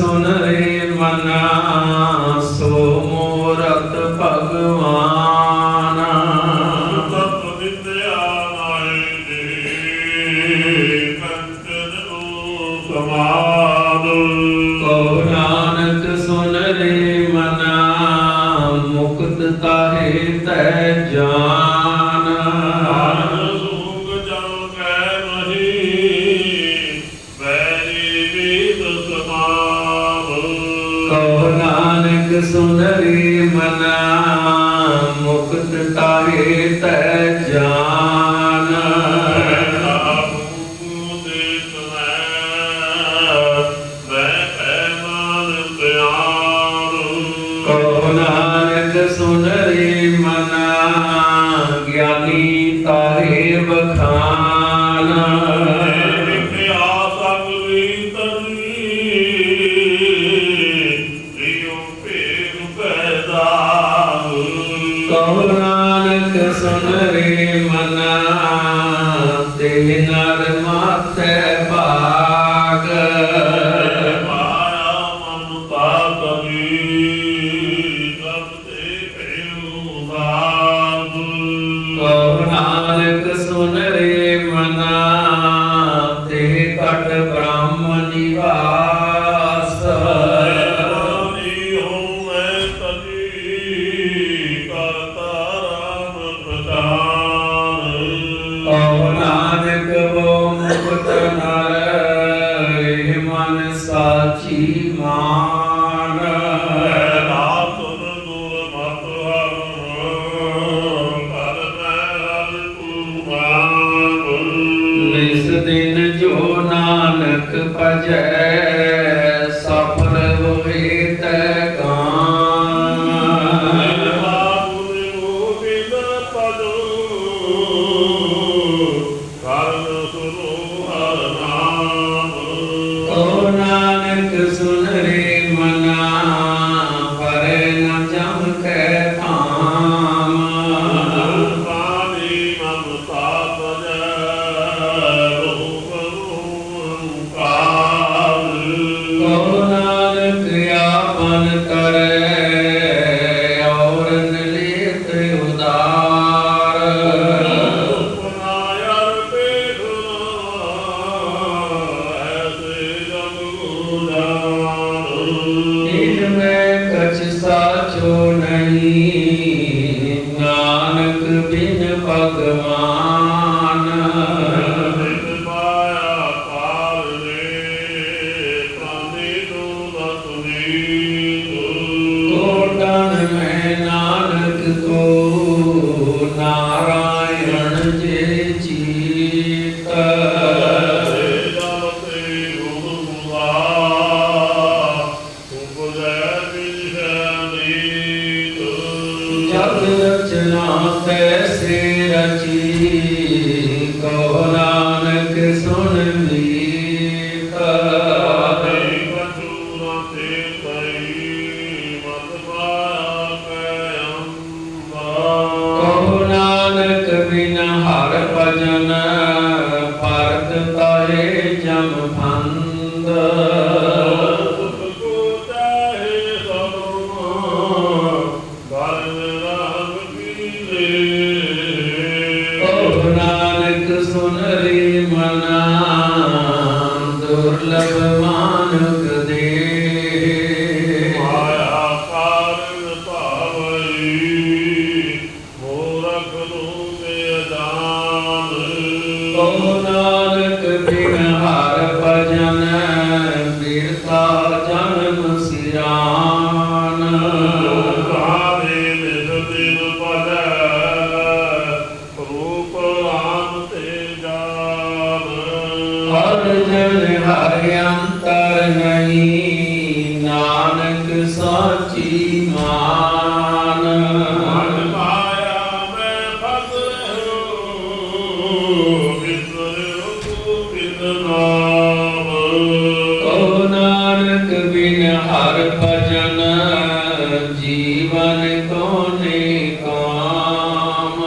ਸੁਨ ਰੇ ਮਨਾ ਸੋ ਮੋਰਤ ਭਗਵਾਨ। ਤਪ ਵਿਦਿਆ ਮਾਈ ਦੇ ਕੰਤਨ ਨੂੰ ਸਮਾਦੋ ਸੁੰਦਰੀ ਮਨਾ ਮੁਕਤ ਤਾਰੇ ਤੈ मन ਰਚੀ ਕੋ ਨਾਨਕ ਸੁਣ ਲੀਕ ਕੋ ਨਾਨਕ ਬਿਨ ਹਰ ਭਜਨ ਪਰਤ ਤਾਰੇ ਜਮ ਫੰਦ Hallelujah. Amen. ਨਾਨਕ ਬਿਨ ਹਰ ਭਜਨ ਜੀਵਨ ਕੋਨੇ ਕਾਮ।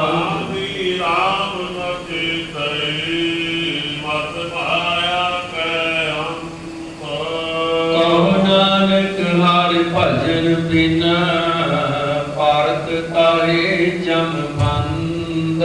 ਆਦਿ ਰਾਮ ਨ ਚੇਤੈ ਮਤ ਮਾਇਆ ਕੈ ਅੰਤ। ਕਹੋ ਨਾਨਕ ਹਰਿ ਭਜਨ ਬਿਨ ਭਾਰਤ ਤਾਰੇ ਜਮ ਬੰਦ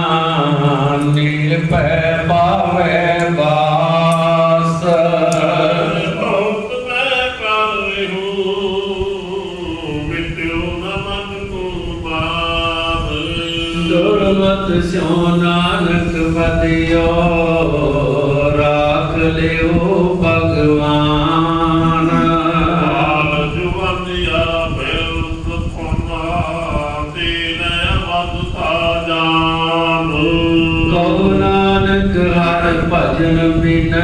ਦੁਰਮਤ ਸਿਓ ਨਾਨਕ ਬਦਿਓ ਰਾਖ ਲਿਓ ਭਗਵਾਨ। ਜੁਵੰਦਿਆ ਬਿਰਦ ਪੁਨਾ ਦੀਨ ਮਦਤਾ ਜਾਨ ਕਹੋ ਨਾਨਕ ਹਰ ਭਜਨ ਬਿਨ